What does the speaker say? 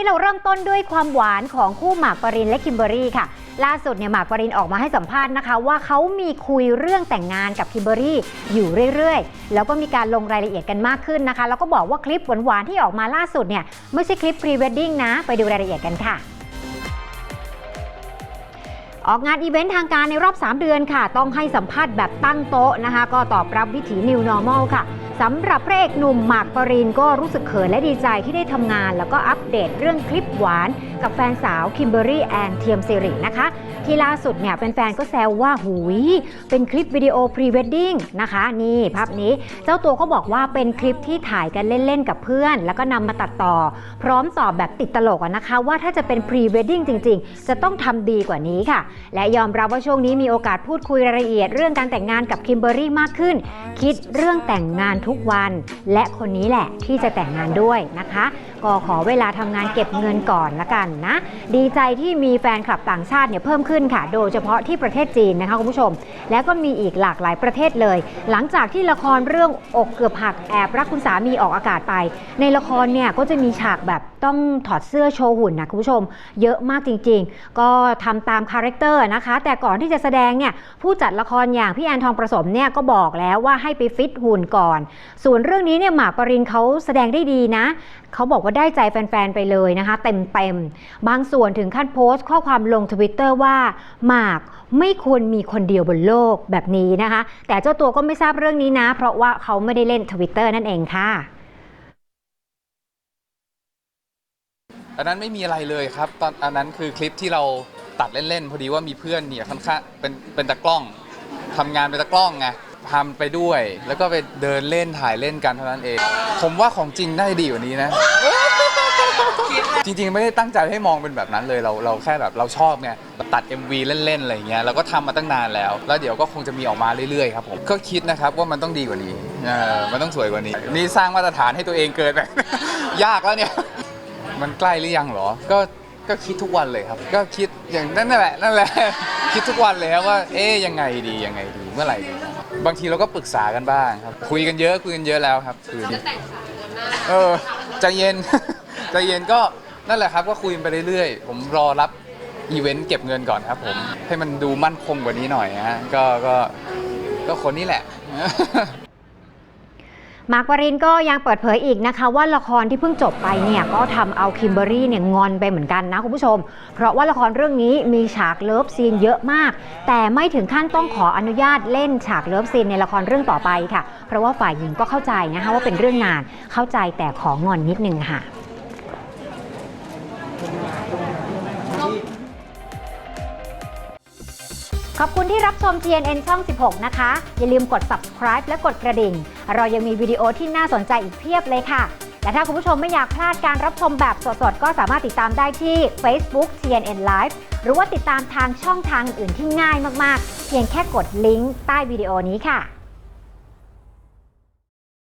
ที่เราเริ่มต้นด้วยความหวานของคู่หมากปรินและคิมเบอรี่ค่ะ ล่าสุดเนี่ยหมากปรินออกมาให้สัมภาษณ์นะคะ ว่าเขามีคุยเรื่องแต่งงานกับคิมเบอรรี่อยู่เรื่อยๆ แล้วก็มีการลงรายละเอียดกันมากขึ้นนะคะ แล้วก็บอกว่าคลิปหวานๆที่ออกมาล่าสุดเนี่ยไม่ใช่คลิปพรีเวดดิ้งนะ ไปดูรายละเอียดกันค่ะออกงานอีเวนต์ทางการในรอบ 3 เดือนค่ะ ต้องให้สัมภาษณ์แบบตั้งโต๊ะนะคะ ก็ตอบรับวิถี New Normal ค่ะ สำหรับพระเอกหนุ่มหมากปรินก็รู้สึกเขินและดีใจที่ได้ทำงาน แล้วก็อัปเดตเรื่องคลิปหวาน กับแฟนสาวคิมเบอรี่แอนเทียมซิรินะคะ ที่ล่าสุดเนี่ยแฟนๆก็แซวว่าหุยเป็นคลิปวิดีโอพรีเวดดิ้งนะคะ นี่ภาพนี้เจ้าตัวก็บอกว่าเป็นคลิปที่ถ่ายกันเล่นๆกับเพื่อน แล้วก็นำมาตัดต่อ พร้อมตอบแบบติดตลกนะคะ ว่าถ้าจะเป็นพรีเวดดิ้งจริง ๆ จะต้องทำดีกว่านี้ค่ะ และยอมรับว่าช่วงนี้มีโอกาสพูดคุยรายละเอียดเรื่องการแต่งงานกับคิมเบอรี่มากขึ้น คิดเรื่องแต่งงานทุกวัน และคนนี้แหละที่จะแต่งงานด้วยนะคะ ก็ขอเวลาทำงานเก็บเงินก่อนละกันนะ ดีใจที่มีแฟนคลับต่างชาติเนี่ยเพิ่มขึ้นค่ะ โดยเฉพาะที่ประเทศจีนนะคะคุณผู้ชม แล้วก็มีอีกหลากหลายประเทศเลย หลังจากที่ละครเรื่องอกเกือบหักแอบรักคุณสามีออกอากาศไป ในละครเนี่ยก็จะมีฉากแบบต้องถอดเสื้อโชว์หุ่นนะคุณผู้ชม เยอะมากจริง ๆ ก็ทำตามคาแรคเตอร์นะคะ แต่ก่อนที่จะแสดงเนี่ยผู้จัดละครอย่างพี่แอนทองประสมเนี่ยก็บอกแล้วว่าให้ไปฟิตหุ่นก่อน ส่วนเรื่องนี้เนี่ยหมากปรินเขาแสดงได้ดีนะเขาบอกว่าได้ใจแฟน ๆ ไปเลยนะคะ เต็ม ๆ บางส่วนถึงขั้นโพสต์ข้อความลงทวิตเตอร์ว่าหมากไม่ควรมีคนเดียวบนโลกแบบนี้นะคะ แต่เจ้าตัวก็ไม่ทราบเรื่องนี้นะ เพราะว่าเขาไม่ได้เล่นทวิตเตอร์นั่นเองค่ะอันนั้นไม่มีอะไรเลยครับ ตอนอันนั้นคือคลิปที่เราตัดเล่น ๆ พอดีว่ามีเพื่อนเนี่ยค่อนข้างเป็นเป็นตากล้องทำงานเป็นตากล้องไง ทำไปด้วย แล้วก็ไปเดินเล่นถ่ายเล่นกันเท่านั้นเอง ผมว่าของจริงได้ดีกว่านี้นะ จริงๆ ไม่ได้ตั้งใจให้มองเป็นแบบนั้นเลยเราเราแค่แบบเราชอบไงแบบตัด MV เล่นๆอะไรอย่างเงี้ยเราก็ทำมาตั้งนานแล้ว แล้วเดี๋ยวก็คงจะมีออกมาเรื่อยๆครับผมก็คิดนะครับว่ามันต้องดีกว่านี้เออมันต้องสวยกว่านี้ นี่สร้างมาตรฐานให้ตัวเองเกินไป ยากแล้วเนี่ย มันใกล้หรือยังเหรอ ก็ก็คิดทุกวันเลยครับ ก็คิดอย่างนั่นแหละนั่นแหละ คิดทุกวันเลยครับว่า เอ๊ยยังไงดียังไงดีเมื่อไหร่ดีบางทีเราก็ปรึกษากันบ้างครับ คุยกันเยอะคุยกันเยอะแล้วครับคือเออใจเย็น ใจเย็นก็นั่นแหละครับ ก็คุยกันไปเรื่อยๆ ผมรอรับอีเวนต์เก็บเงินก่อนครับผม ให้มันดูมั่นคงกว่านี้หน่อยนะฮะก็ก็ก็คนนี้แหละห มากปรินก็ยังเปิดเผยอีกนะคะ ว่าละครที่เพิ่งจบไปเนี่ยก็ทำเอาคิมเบอรี่เนี่ยงอนไปเหมือนกันนะคุณผู้ชม เพราะว่าละครเรื่องนี้มีฉากเลิฟซีนเยอะมาก แต่ไม่ถึงขั้นต้องขออนุญาตเล่นฉากเลิฟซีนในละครเรื่องต่อไปค่ะ เพราะว่าฝ่ายหญิงก็เข้าใจนะคะว่าเป็นเรื่องงานเข้าใจแต่ของอนนิดนึงค่ะ ขอบคุณที่รับชม GNN ช่อง 16 นะคะ อย่าลืมกด subscribe และกดกระดิ่ง เรายังมีวิดีโอที่น่าสนใจอีกเพียบเลยค่ะ และถ้าคุณผู้ชมไม่อยากพลาดการรับชมแบบสดๆ ก็สามารถติดตามได้ที่ Facebook TNN Live หรือว่าติดตามทางช่องทางอื่นๆที่ง่ายมากๆ เพียงแค่กดลิงก์ใต้วิดีโอนี้ค่ะ